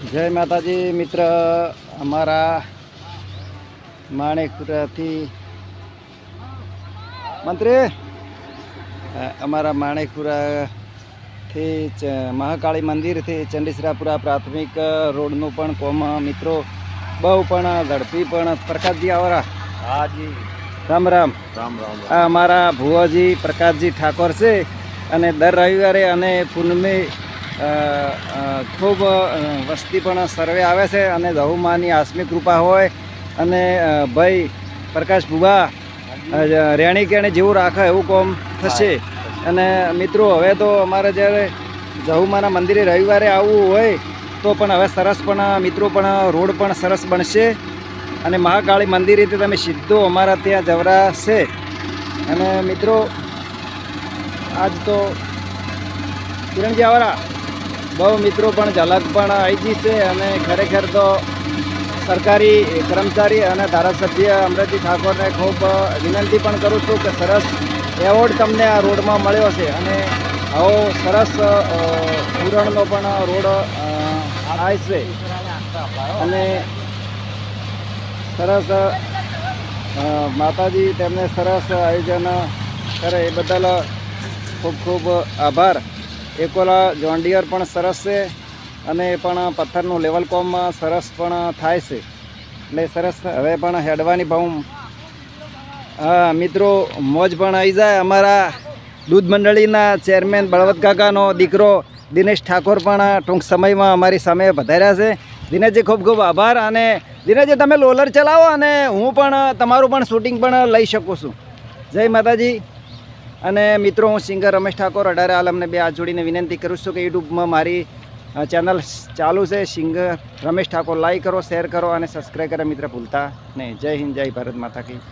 જય માતાજી મિત્ર અમારા માણેકપુરાથી મંત્રી. અમારા માણેકપુરાથી મહાકાળી મંદિરથી ચંડીસરાપુરા પ્રાથમિક રોડનું પણ કોમ મિત્રો બહુ પણ ઝડપી પણ પ્રકાશજી આવરા. હાજી રામ. રામ રામ રામ. આ અમારા ભુવાજી પ્રકાશજી ઠાકોર છે અને દર રવિવારે અને પૂનમે ખૂબ વસ્તી પણ સર્વે આવે છે અને દહુમાની આસમી કૃપા હોય અને ભાઈ પ્રકાશ અ, રેણી કેણી જેવું રાખે એવું કોમ થશે. અને મિત્રો હવે તો અમારે જ્યારે જહુમાના મંદિરે રવિવારે આવવું હોય તો પણ હવે સરસ પણ મિત્રો પણ રોડ પણ સરસ બનશે. અને મહાકાળી મંદિરેથી તમે સીધો અમારા ત્યાં જવરાશે. અને મિત્રો આજ તો કિરણજી આવરા. બહુ મિત્રો પણ ઝલક પણ આવી છે અને ખરેખર તો સરકારી કર્મચારી અને ધારાસભ્ય અમરજી ઠાકોરને ખૂબ વિનંતી પણ કરું છું કે સરસ એવોર્ડ તમને આ રોડમાં મળ્યો છે અને આવો સરસ અ, પણ રોડ આવે છે. અને સરસ માતાજી તેમને સરસ આયોજન કરે એ બદલ ખૂબ ખૂબ આભાર. એકોલા જોન્ડિયર પણ સરસ છે અને એ પણ પથ્થરનું લેવલ કોમમાં સરસ પણ થાય છે. એટલે સરસ હવે પણ હેડવાની ભાવ હા, મિત્રો, મોજ પણ આવી જાય. અમારા દૂધ મંડળીના ચેરમેન બળવત કાકાનો દીકરો દિનેશ ઠાકોર પણ ટૂંક સમયમાં અમારી સામે પધાર્યા છે. દિનેશજી, ખૂબ ખૂબ આભાર અને દિનેશજી, તમે લોલર ચલાવો અને હું પણ, તમારું પણ શૂટિંગ પણ લઈ શકું છું. જય માતાજી. અને મિત્રો, હું સિંગર રમેશ ઠાકોર અઢારે આલમને બે હાથ જોડીને વિનંતી કરું છું કે યુટ્યુબમાં મારી ચેનલ ચાલુ છે, સિંગર રમેશ ઠાકોર લાઈક કરો શેર કરો અને સબસ્ક્રાઈબ કરે, મિત્ર, ભૂલતા નહીં. જય હિન્દ, જય ભારત માતા કી.